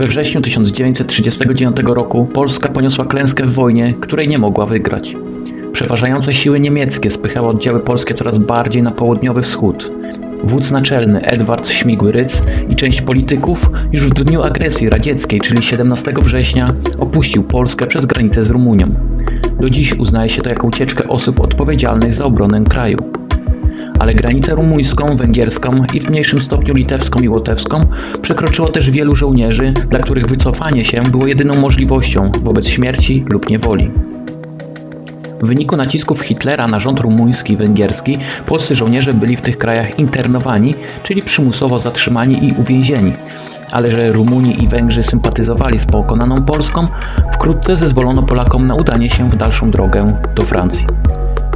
We wrześniu 1939 roku Polska poniosła klęskę w wojnie, której nie mogła wygrać. Przeważające siły niemieckie spychały oddziały polskie coraz bardziej na południowy wschód. Wódz naczelny Edward Śmigły-Rydz i część polityków już w dniu agresji radzieckiej, czyli 17 września, opuścił Polskę przez granicę z Rumunią. Do dziś uznaje się to jako ucieczkę osób odpowiedzialnych za obronę kraju. Ale granicę rumuńską, węgierską i w mniejszym stopniu litewską i łotewską przekroczyło też wielu żołnierzy, dla których wycofanie się było jedyną możliwością wobec śmierci lub niewoli. W wyniku nacisków Hitlera na rząd rumuński i węgierski polscy żołnierze byli w tych krajach internowani, czyli przymusowo zatrzymani i uwięzieni. Ale że Rumuni i Węgrzy sympatyzowali z pokonaną Polską, wkrótce zezwolono Polakom na udanie się w dalszą drogę do Francji.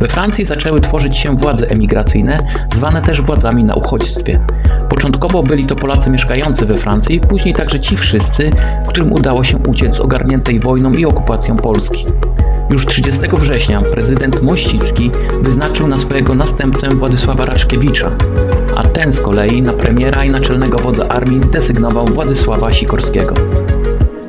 We Francji zaczęły tworzyć się władze emigracyjne, zwane też władzami na uchodźstwie. Początkowo byli to Polacy mieszkający we Francji, później także ci wszyscy, którym udało się uciec z ogarniętej wojną i okupacją Polski. Już 30 września prezydent Mościcki wyznaczył na swojego następcę Władysława Raczkiewicza, a ten z kolei na premiera i naczelnego wodza armii desygnował Władysława Sikorskiego.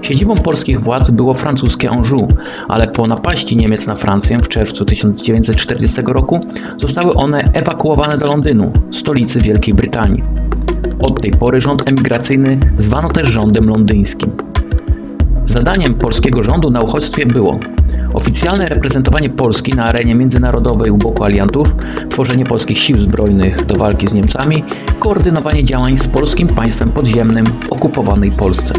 Siedzibą polskich władz było francuskie Anjou, ale po napaści Niemiec na Francję w czerwcu 1940 roku zostały one ewakuowane do Londynu, stolicy Wielkiej Brytanii. Od tej pory rząd emigracyjny zwano też rządem londyńskim. Zadaniem polskiego rządu na uchodźstwie było oficjalne reprezentowanie Polski na arenie międzynarodowej u boku aliantów, tworzenie polskich sił zbrojnych do walki z Niemcami, koordynowanie działań z polskim państwem podziemnym w okupowanej Polsce.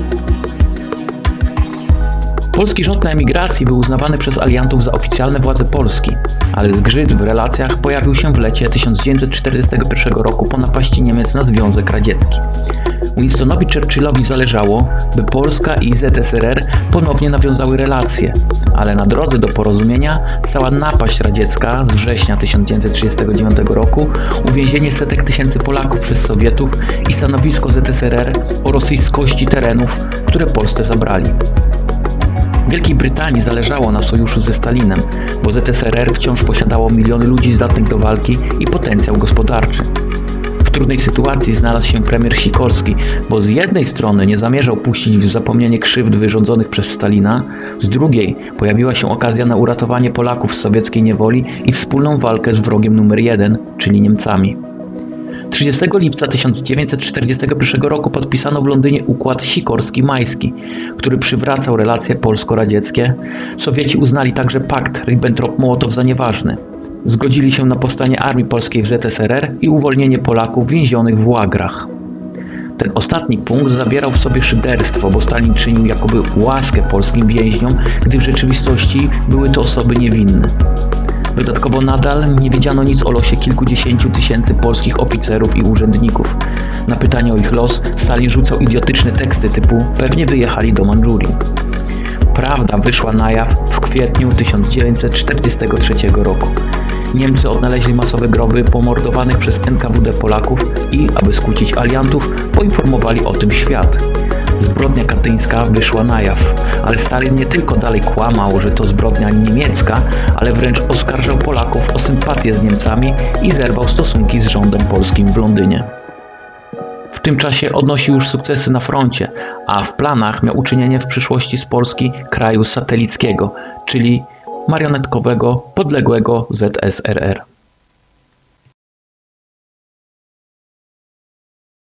Polski rząd na emigracji był uznawany przez aliantów za oficjalne władze Polski, ale zgrzyt w relacjach pojawił się w lecie 1941 roku po napaści Niemiec na Związek Radziecki. Winstonowi Churchillowi zależało, by Polska i ZSRR ponownie nawiązały relacje, ale na drodze do porozumienia stała napaść radziecka z września 1939 roku, uwięzienie setek tysięcy Polaków przez Sowietów i stanowisko ZSRR o rosyjskości terenów, które Polsce zabrali. Wielkiej Brytanii zależało na sojuszu ze Stalinem, bo ZSRR wciąż posiadało miliony ludzi zdatnych do walki i potencjał gospodarczy. W trudnej sytuacji znalazł się premier Sikorski, bo z jednej strony nie zamierzał puścić w zapomnienie krzywd wyrządzonych przez Stalina, z drugiej pojawiła się okazja na uratowanie Polaków z sowieckiej niewoli i wspólną walkę z wrogiem numer jeden, czyli Niemcami. 30 lipca 1941 roku podpisano w Londynie układ Sikorski-Majski, który przywracał relacje polsko-radzieckie. Sowieci uznali także pakt Ribbentrop-Mołotow za nieważny. Zgodzili się na powstanie armii polskiej w ZSRR i uwolnienie Polaków więzionych w łagrach. Ten ostatni punkt zabierał w sobie szyderstwo, bo Stalin czynił jakoby łaskę polskim więźniom, gdy w rzeczywistości były to osoby niewinne. Dodatkowo nadal nie wiedziano nic o losie kilkudziesięciu tysięcy polskich oficerów i urzędników. Na pytanie o ich los Stalin rzucał idiotyczne teksty typu pewnie wyjechali do Mandżurii. Prawda wyszła na jaw w kwietniu 1943 roku. Niemcy odnaleźli masowe groby pomordowanych przez NKWD Polaków i, aby skłócić aliantów, poinformowali o tym świat. Zbrodnia katyńska wyszła na jaw, ale Stalin nie tylko dalej kłamał, że to zbrodnia niemiecka, ale wręcz oskarżał Polaków o sympatię z Niemcami i zerwał stosunki z rządem polskim w Londynie. W tym czasie odnosił już sukcesy na froncie, a w planach miał uczynienie w przyszłości z Polski kraju satelickiego, czyli marionetkowego, podległego ZSRR.